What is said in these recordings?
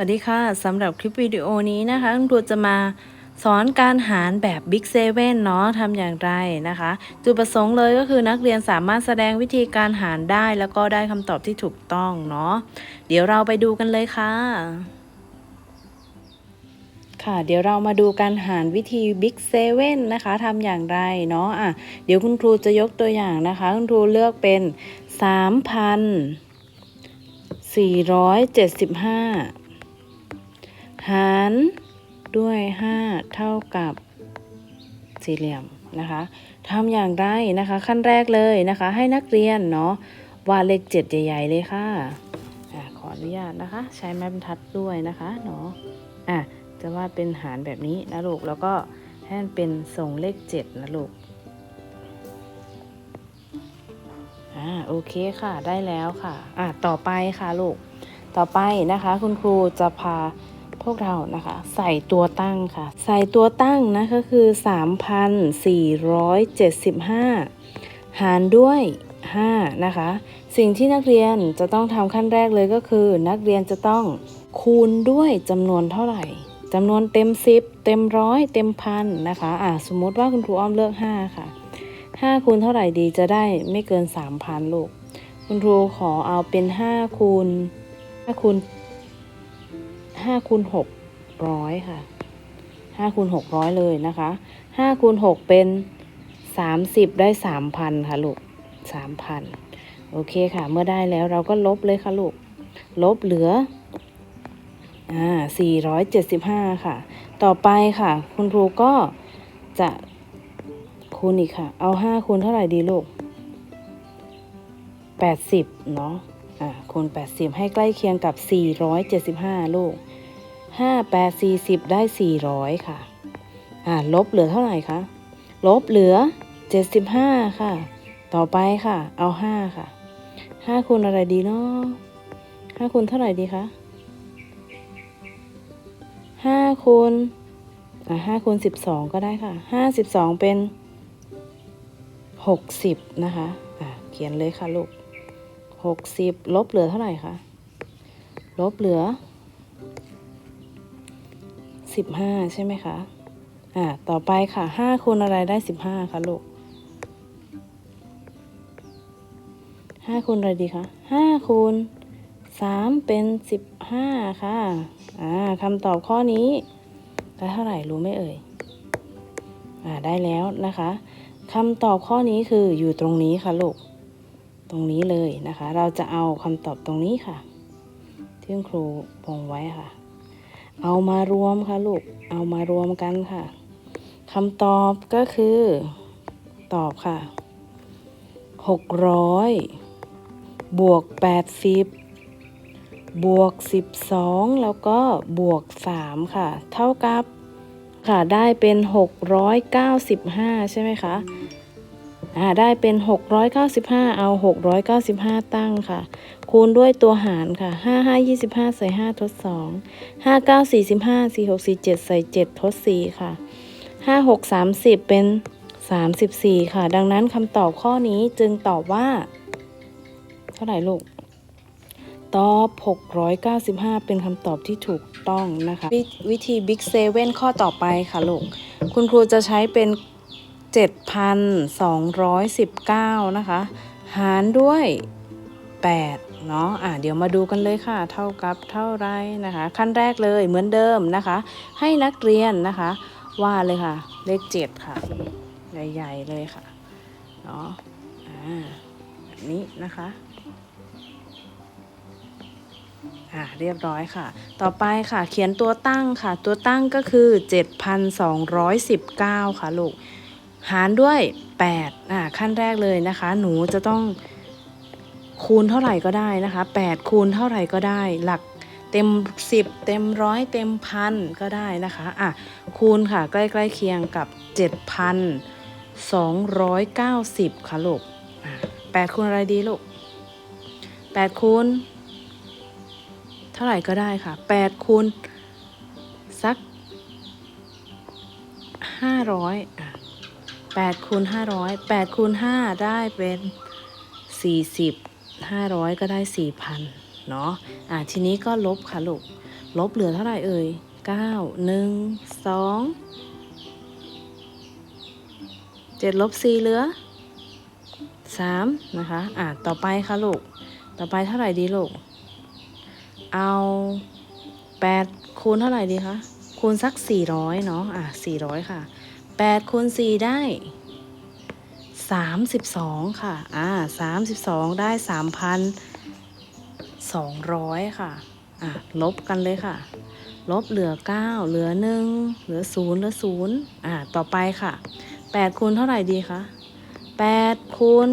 สวัสดีค่ะสำหรับคลิปวิดีโอนี้นะคะคุณครูจะมาสอนการหารแบบ Big 7เซเเนาะทำอย่างไรนะคะ จุดประสงค์เลยก็คือนักเรียนสามารถแสดงวิธีการหารได้แล้วก็ได้คำตอบที่ถูกต้องเนาะเดี๋ยวเราไปดูกันเลยค่ะ ค่ะ เดี๋ยวเรามาดูการหารวิธี Big 7นะคะทำอย่างไรเนาะอะเดี๋ยวคุณครูจะยกตัวอย่างนะคะ คุณครูเลือกเป็น 3,475 หารด้วย 5 เท่ากับสี่เหลี่ยมนะคะทำอย่างไรนะคะ ขั้นแรกเลยนะคะ ให้นักเรียนเนาะวาดเลขเจ็ดใหญ่ ๆ เลยค่ะอะขออนุญาตนะคะ ใช้ไม้บรรทัดด้วยนะคะเนาะอะจะวาดเป็นหารแบบนี้นะลูกแล้วก็ให้มันเป็นทรงเลขเจ็ดนะลูกอ่าโอเคค่ะได้แล้วค่ะอะต่อไปค่ะลูกต่อไปนะคะ คุณครูจะพา วกเรานะคะ ใส่ตัวตั้งค่ะ ใส่ตัวตั้งนะก็คือ 3,475 หารด้วย 5 นะคะ สิ่งที่นักเรียนจะต้องทำขั้นแรกเลยก็คือ นักเรียนจะต้องคูณด้วยจำนวนเท่าไหร่จำนวนเต็ม 10 เต็มร้อยเต็มพันนะคะอะสมมติว่าคุณครูอ้อมเลือก 5 ค่ะ 5 คูณเท่าไหร่ดีจะได้ไม่เกิน 3,000 ลูก คุณครูขอเอาเป็น 5 คูณ5คูณ 5คูณ600ค่ะ5คูณ600เลยนะคะ5คูณ6เป็น30ได้3,000ค่ะลูก3,000โอเคค่ะ เมื่อได้แล้วเราก็ลบเลยค่ะลูก ลบเหลืออ่า475ค่ะ ต่อไปค่ะ คุณครูก็จะคูณอีกค่ะ เอา5คูณเท่าไหร่ดีลูก80เนาะอ่าคูณ80ให้ใกล้เคียงกับ475ลูก 5 8 40 ได้ 400 ค่ะ อ่า ลบเหลือเท่าไหร่คะ ลบเหลือ 75 ค่ะ ต่อไปค่ะ เอา 5 ค่ะ 5คูณอะไรดีเนาะ5คูณเท่าไหร่ดีคะ5คูณอ่า5คูณ12 ก็ได้ค่ะ 52 เป็น 60 นะคะ อ่า เขียนเลยค่ะลูกหกสิบลบเหลือเท่าไหร่คะ ลบเหลือ สิบห้าใช่ไหมคะ อ่า ต่อไปค่ะห้าคูณอะไรได้สิบห้าคะลูกห้าคูณอะไรดีคะห้าคูณสามเป็นสิบห้าค่ะ อ่าคำตอบข้อนี้ได้เท่าไหร่รู้ไหมเอ่ย อ่า ได้แล้วนะคะคำตอบข้อนี้คืออยู่ตรงนี้ค่ะลูก ตรงนี้เลยนะคะ เราจะเอาคำตอบตรงนี้ค่ะที่คุณครูวงไว้ค่ะ เอามารวมค่ะลูก เอามารวมกันค่ะคำตอบก็คือ ตอบค่ะ600บวก80บวก12แล้วก็บวก3ค่ะ เท่ากับค่ะได้เป็น695ใช่ไหมคะอ่าได้เป็น695เอา695ตั้งค่ะ คูณด้วยตัวหารค่ะ5 5 25ใส่5ทด2 5 9 45 4 6 4 7ใส่7ทด4ค่ะ5 6 30เป็น34ค่ะ ดังนั้นคำตอบข้อนี้จึงตอบว่า เท่าไหร่ลูก ตอบ 695 เป็นคำตอบที่ถูกต้องนะคะววิธี Big 7ข้อต่อไปค่ะลูก คุณครูจะใช้เป็น 7,219 นะคะ หารด้วย 8 เนาะอะเดี๋ยวมาดูกันเลยค่ะ เท่ากับเท่าไรนะคะ ขั้นแรกเลยเหมือนเดิมนะคะ ให้นักเรียนนะคะ ว่าดเลยค่ะ เลข7ค่ะ ใหญ่ๆเลยค่ะเนาะอ่าแบบนี้นะคะอ่าเรียบร้อยค่ะ ต่อไปค่ะ เขียนตัวตั้งค่ะ ตัวตั้งก็คือ 7,219 ค่ะลูก หารด้วย8อ่าขั้นแรกเลยนะคะ หนูจะต้อง คูณเท่าไหร่ก็ได้นะคะ8คูณเท่าไหร่ก็ได้ หลักเต็ม 10 เต็มร้อยเต็มพันก็ได้นะคะอะคูณค่ะใกล้ๆเคียงกับ 7,290 ค่ะลูกอะ8คูณอะไรดีลูก8คูณเท่าไหร่ก็ได้ค่ะ8คูณสัก500อะ8คูณ500 8คูณ5ได้เป็น40 500 ก็ได้ 4,000 เนาะอะทีนี้ก็ลบค่ะลูก ลบเหลือเท่าไหร่เอ่ยเก้าหนึ่งสองเจ็ดลบสี่เหลือสามนะคะ อะต่อไปค่ะลูก ต่อไปเท่าไหร่ดีลูก เอาแปดคูณเท่าไหร่ดีคะ คูณสักสี่ร้อยเนาะอะสี่ร้อยค่ะแปดคูณสี่ได้ สามสิบสองค่ะ อ่าสามสิบสองได้สามพันสองร้อยค่ะ อะลบกันเลยค่ะ ลบเหลือเก้าเหลือหนึ่งเหลือศูนย์เหลือศูนย์อ่า ต่อไปค่ะแปดคูณเท่าไหร่ดีคะแปดคูณ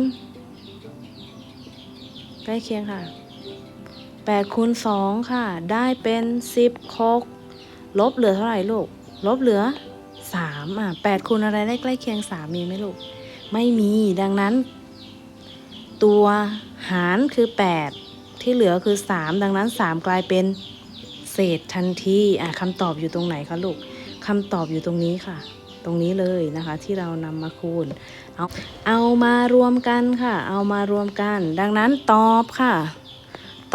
ใกล้เคียงค่ะแปดคูณสองค่ะ ได้เป็นสิบหกลบเหลือเท่าไหร่ลูก ลบเหลือสามอะแปดคูณอะไรได้ใกล้เคียงสามมีไหมลูก ไม่มีดังนั้น ตัวหารคือแปดที่เหลือคือสามดังนั้นสามกลายเป็นเศษทันทีอะคำตอบอยู่ตรงไหนคะลูกคำตอบอยู่ตรงนี้ค่ะ ตรงนี้เลยนะคะ ที่เรานำมาคูณเอาเอามารวมกันค่ะ เอามารวมกัน ดังนั้นตอบค่ะ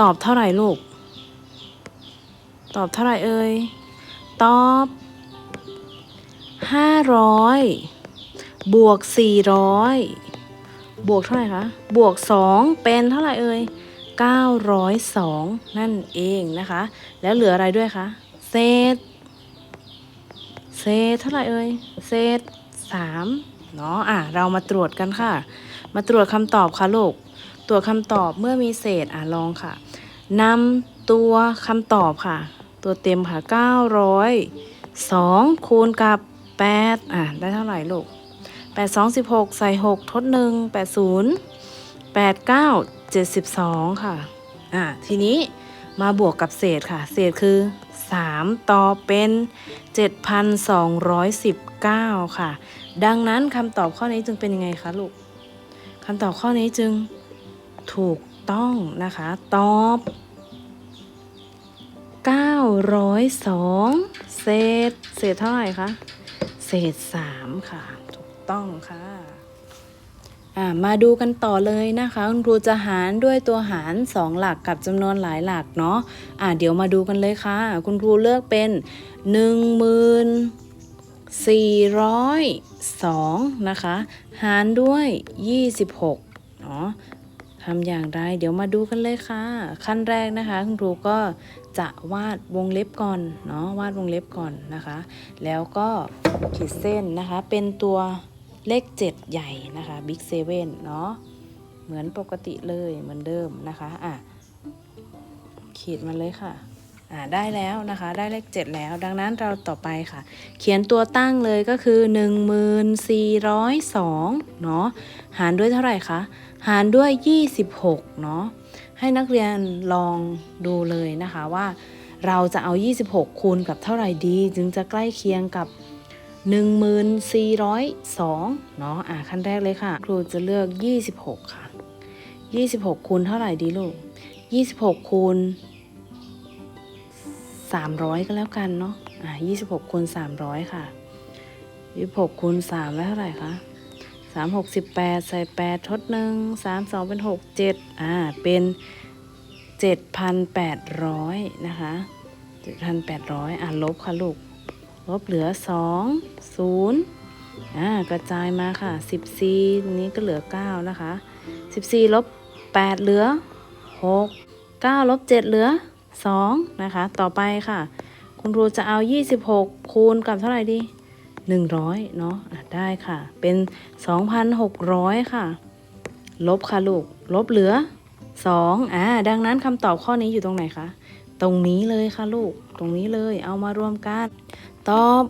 ตอบเท่าไหร่ลูก ตอบเท่าไหร่เอ่ยตอบห้าร้อย บวกสี่ร้อยบวกเท่าไหร่คะ บวกสองเป็นเท่าไหร่เอ่ยเก้าร้อยสองนั่นเองนะคะ แล้วเหลืออะไรด้วยคะเศษ เศษเท่าไหร่เอ่ย เศษสามเนาะอะ เรามาตรวจกันค่ะ มาตรวจคำตอบค่ะลูก ตรวจคำตอบเมื่อมีเศษ อะลองค่ะนำตัวคำตอบค่ะ ตัวเต็มค่ะ 902 คูณกับ 8 อะ ได้เท่าไหร่ลูก 8 2 16ใส่6ทด1 80 89 72ค่ะ อะทีนี้มาบวกกับเศษค่ะ เศษคือ3ต่อเป็น7,219ค่ะ ดังนั้นคำตอบข้อนี้จึงเป็นยังไงคะลูกคำตอบข้อนี้จึงถูกต้องนะคะ ตอบ902 เศษ เศษเท่าไหร่คะ เศษ 3 ค่ะ ต้องค่ะมาดูกันต่อเลยนะคะคุณครูจะหารด้วยตัวหาร 2 หลักกับจำนวนหลายหลักเนาะอ่าเดี๋ยวมาดูกันเลยค่ะ คุณครูเลือกเป็น 1402นะคะ หารด้วย 26เนาะทำอย่างไร เดี๋ยวมาดูกันเลยค่ะ ขั้นแรกนะคะ คุณครูก็จะวาดวงเล็บก่อนเนาะวาดวงเล็บก่อนนะคะ แล้วก็ขีดเส้นนะคะเป็นตัว เลข 7 ใหญ่นะคะบิ๊กเซเว่นเนาะเหมือนปกติเลยเหมือนเดิมนะคะอะขีดมาเลยค่ะอ่าได้แล้วนะคะได้เลข 7 แล้ว ดังนั้นเราต่อไปค่ะ เขียนตัวตั้งเลยก็คือ 1402เนาะหารด้วยเท่าไหร่คะหารด้วย 26เนาะให้นักเรียนลองดูเลยนะคะว่า เราจะเอา 26 คูณกับเท่าไหร่ดี จึงจะใกล้เคียงกับ 1402เนาะอะขั้นแรกเลยค่ะ ครูจะเลือก 26 ค่ะ 26 คูณเท่าไหร่ดีลูก 26 คูณ 300 ก็แล้วกันเนาะอะ26 คูณ 300 ค่ะ 26 คูณ 3 แล้วเท่าไหร่คะสามหกสิบแปดใส่แปดทดหนึ่งสามสองเป็นหกเจ็ดอ่า เป็นเจ็ดพันแปดร้อยนะคะเจ็ดพันแปดร้อยอ่าลบค่ะลูก ลบเหลือสองศูนย์อ่ากระจายมาค่ะสิบสี่นี้ก็เหลือเก้านะคะสิบสี่ลบแปดเหลือหกเก้าลบเจ็ดเหลือสองนะคะ ต่อไปค่ะ คุณครูจะเอายี่สิบหกคูณกับเท่าไหร่ดีหนึ่งร้อยเนาะได้ค่ะ เป็นสองพันหกร้อยค่ะ ลบค่ะลูก ลบเหลือสองอ่าดังนั้นคำตอบข้อนี้อยู่ตรงไหนคะ ตรงนี้เลยค่ะลูก ตรงนี้เลย เอามารวมกัน ตอบ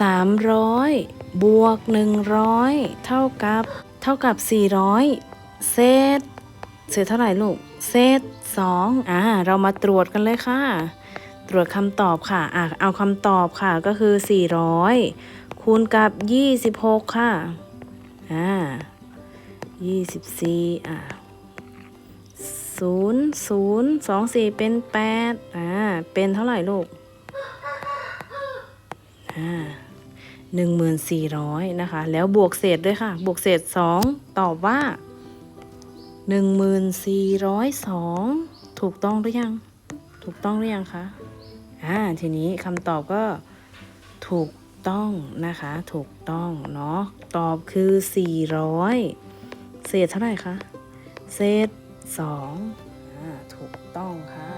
สามร้อยบวกหนึ่งร้อยเท่ากับ เท่ากับสี่ร้อยเศษ เศษเท่าไหร่ลูก เศษสองอ่า เรามาตรวจกันเลยค่ะ ตรวจคำตอบค่ะ อะ เอาคำตอบค่ะ ก็คือ400คูณกับ26ค่ะ อ่า ยี่สิบสี่อ่าศูนย์ศูนย์สองสี่เป็นแปดอ่า เป็นเท่าไหร่ลูก อ่าหนึ่งหมื่นสี่ร้อยนะคะ แล้วบวกเศษด้วยค่ะ บวกเศษสองตอบว่าหนึ่งหมื่นสี่ร้อยสองถูกต้องหรือยัง ถูกต้องหรือยังคะ อ่า ทีนี้คำตอบก็ถูกต้องนะคะ ถูกต้องเนาะ ตอบคือสี่ร้อย เศษเท่าไหร่คะ เศษสองถูกต้องค่ะ